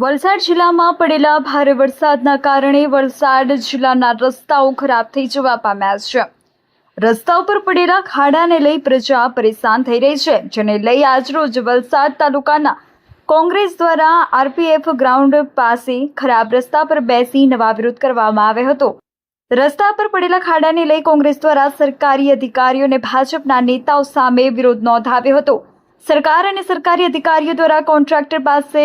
વલસાડ જિલ્લામાં પડેલા ભારે વરસાદના કારણે વલસાડ જિલ્લાના રસ્તાઓ ખરાબ થઈ જવા પામ્યા છે. રસ્તા ઉપર પડેલા ખાડાને લઈ પ્રજા પરેશાન થઈ રહી છે, જેને લઈ આજરોજ વલસાડ તાલુકાના કોંગ્રેસ દ્વારા આરપીએફ ગ્રાઉન્ડ પાસે ખરાબ રસ્તા પર બેસી નવા વિરોધ કરવામાં આવ્યો હતો. રસ્તા પર પડેલા ખાડાને લઈ કોંગ્રેસ દ્વારા સરકારી અધિકારીઓ અને ભાજપના નેતાઓ સામે વિરોધ નોંધાવ્યો હતો. સરકાર અને સરકારી અધિકારીઓ દ્વારા કોન્ટ્રાક્ટર પાસે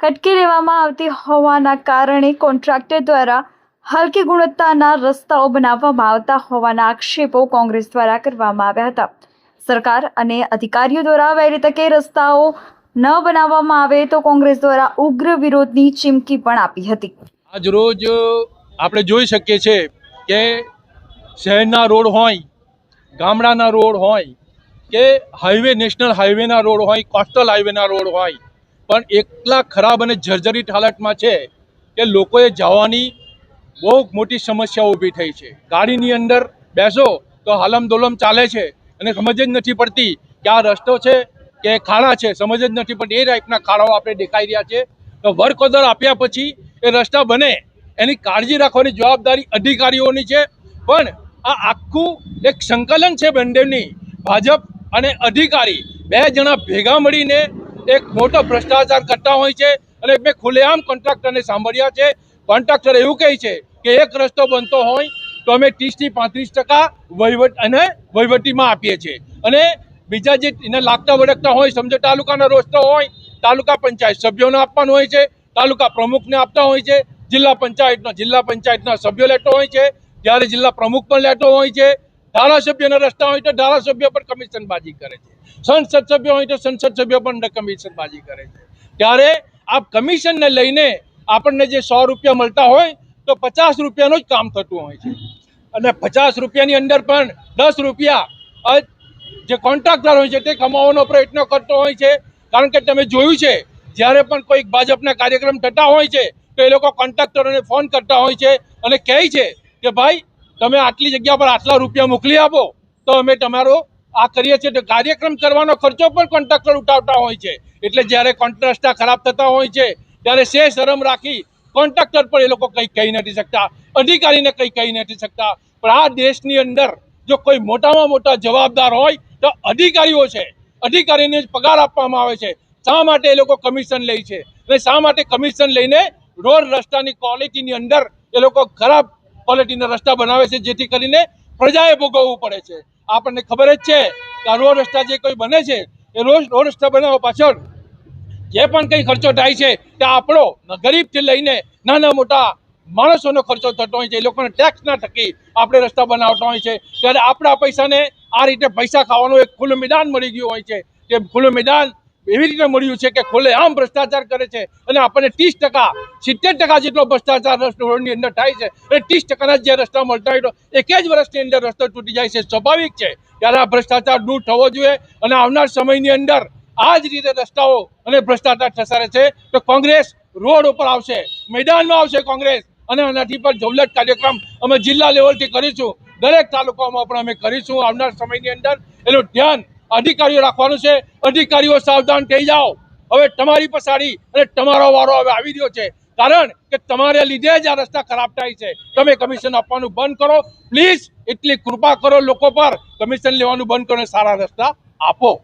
કટકી લેવામાં આવતી હોવાના કારણે કોન્ટ્રાક્ટર દ્વારા હલકી ગુણવત્તાના રસ્તાઓ બનાવવામાં આવતા હોવાના આક્ષેપો કોંગ્રેસ દ્વારા કરવામાં આવ્યા હતા. સરકાર અને અધિકારીઓ દ્વારા વહેલી તકે રસ્તાઓ ન બનાવવામાં આવે તો કોંગ્રેસ દ્વારા ઉગ્ર વિરોધની ચીમકી પણ આપી હતી. આજ રોજ આપણે જોઈ શકીએ છીએ કે શહેરના રોડ હોય, ગામડાના રોડ હોય, કે હાઈવે, નેશનલ હાઈવેના રોડ હોય, કોસ્ટલ હાઈવેના રોડ હોય પણ એટલા ખરાબ અને જર્જરિત હાલતમાં છે કે લોકોએ જવાની બહુ મોટી સમસ્યા ઊભી થઈ છે. ગાડીની અંદર બેસો તો હાલમ દોલમ ચાલે છે અને સમજ જ નથી પડતી કે આ રસ્તો છે કે ખાડા છે, સમજ જ નથી પડતી. એ ટાઈપના ખાડાઓ આપણે દેખાઈ રહ્યા છે. તો વર્ક ઓર્ડર આપ્યા પછી એ રસ્તા બને. એની કાળજી રાખવાની જવાબદારી અધિકારીઓની છે. પણ આ આખું એક સંકલન છે બંનેની. ભાજપ અને અધિકારી બે જણા ભેગા મળીને એક મોટો ભ્રષ્ટાચાર કરતા હોય છે અને મેં ખુલ્લેઆમ કોન્ટ્રાક્ટરને સાંભળ્યા છે. કોન્ટ્રાક્ટર એવું કહે છે કે એક રસ્તો બનતો હોય તો અમે ત્રીસથી પાંત્રીસ ટકા વહીવટ અને વહીવટીમાં આપીએ છીએ. અને બીજા જે એને લાગતા વળગતા હોય, સમજો તાલુકાના રસ્તો હોય, તાલુકા પંચાયત સભ્યોને આપવાનું હોય છે, તાલુકા પ્રમુખને આપતા હોય છે, જિલ્લા પંચાયતનો જિલ્લા પંચાયતના સભ્યો લેતો હોય છે, ત્યારે જિલ્લા પ્રમુખ પણ લેતો હોય છે ધારાસભ્યના રસ્તા હોય તો ધારાસભ્ય પણ કમિશનબાજી કરે છે. સંસદ સભ્ય હોય તો સંસદ સભ્ય પણ કમિશનબાજી કરે છે. ત્યારે આ કમિશનને લઈને આપણને જે સો રૂપિયા મળતા હોય તો પચાસ રૂપિયાનું જ કામ થતું હોય છે. અને પચાસ રૂપિયાની અંદર પણ દસ રૂપિયા જે કોન્ટ્રાક્ટર હોય છે તે કમાવાનો પ્રયત્ન કરતો હોય છે. કારણ કે તમે જોયું છે, જ્યારે પણ કોઈક ભાજપના કાર્યક્રમ થતા હોય છે, તો એ લોકો કોન્ટ્રાક્ટરોને ફોન કરતા હોય છે અને કહે છે કે ભાઈ તમે આટલી જગ્યા પર આટલા રૂપિયા મોકલી આપો, તો અમે તમારો આ કરીએ છીએ. કાર્યક્રમ કરવાનો ખર્ચો પણ કોન્ટ્રાક્ટર ઉઠાવતા હોય છે. એટલે જ્યારે કોન્ટ્રાક્ટ ખરાબ થતા હોય છે, ત્યારે શે શરમ રાખી કોન્ટ્રાક્ટર પર એ લોકો કંઈ કહી નથી શકતા. અધિકારીને કંઈ કહી નથી શકતા. પણ આ દેશની અંદર જો કોઈ મોટામાં મોટા જવાબદાર હોય, તો અધિકારીઓ છે. અધિકારીને જ પગાર આપવામાં આવે છે. શા માટે એ લોકો કમિશન લે છે? અને શા માટે કમિશન લઈને રોડ રસ્તાની ક્વોલિટીની અંદર એ લોકો ખરાબ ક્વોલિટીના રસ્તા બનાવે છે, જેથી કરીને પ્રજાએ ભોગવવું પડે છે. આપણને ખબર જ છે કે આ રોડ રસ્તા જે કોઈ બને છે, એ રોજ રોડ રસ્તા બનાવવા પાછળ જે પણ કંઈ ખર્ચો થાય છે, તે આપણો ગરીબથી લઈને નાના મોટા માણસોનો ખર્ચો થતો હોય છે, એ લોકોને ટેક્સના થકી આપણે રસ્તા બનાવતા હોય છે. ત્યારે આપણા પૈસાને આ રીતે પૈસા ખાવાનું એક ખુલ્લું મેદાન મળી ગયું હોય છે. તે ખુલ્લું મેદાન એવી રીતે મળ્યું છે કે ખુલ્લે આમ ભ્રષ્ટાચાર કરે છે અને આપણને ત્રીસ ટકા, સિત્તેર ટકા જેટલો ભ્રષ્ટાચાર રોડની અંદર થાય છે અને ત્રીસ ટકાના જે રસ્તા મળતા હોય એક જ વર્ષની અંદર રસ્તો તૂટી જાય છે. સ્વાભાવિક છે ત્યારે આ ભ્રષ્ટાચાર દૂર થવો જોઈએ અને આવનાર સમયની અંદર આ જ રીતે રસ્તાઓ અને ભ્રષ્ટાચાર થસારે છે. તો કોંગ્રેસ રોડ ઉપર આવશે, મેદાનમાં આવશે કોંગ્રેસ અને આનાથી પણ જવલત કાર્યક્રમ અમે જિલ્લા લેવલથી કરીશું. દરેક તાલુકામાં પણ અમે કરીશું. આવનાર સમયની અંદર એનું ધ્યાન અધિકારીઓ રાખવાનું છે. અધિકારીઓ સાવધાન થઈ જાઓ. હવે તમારી પછાડી અને તમારો વારો હવે આવી રહ્યો છે. કારણ કે તમારે લીધે જ આ રસ્તા ખરાબ થાય છે. તમે કમિશન આપવાનું બંધ કરો. પ્લીઝ એટલી કૃપા કરો લોકો પર. કમિશન લેવાનું બંધ કરો સારા રસ્તા આપો.